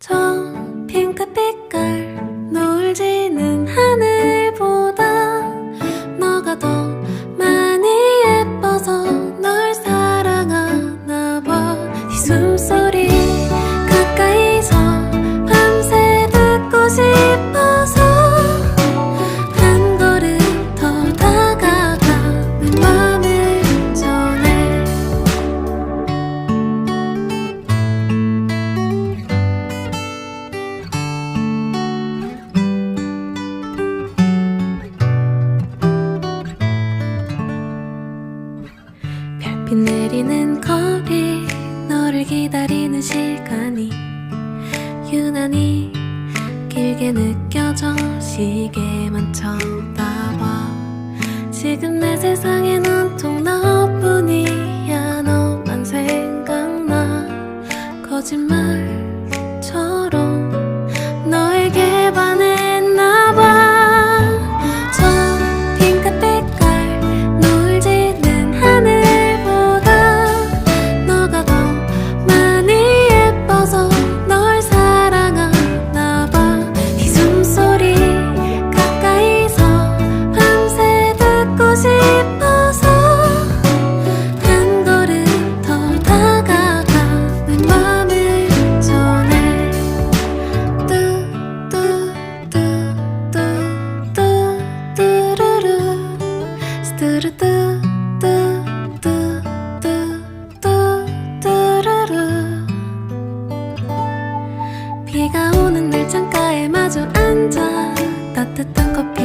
저 핑크빛깔 노을 지는 하늘보다 너가 더 많이 예뻐서 널 사랑하나 봐네 숨소리 별빛 내리는 거리 너를 기다리는 시간이 유난히 길게 느껴져. 시계만 쳐다봐. 지금 내 세상엔 온통 너뿐이야. 너만 생각나. 거짓말 비가 오는 날 창가에 마주 앉아 따뜻한 마시고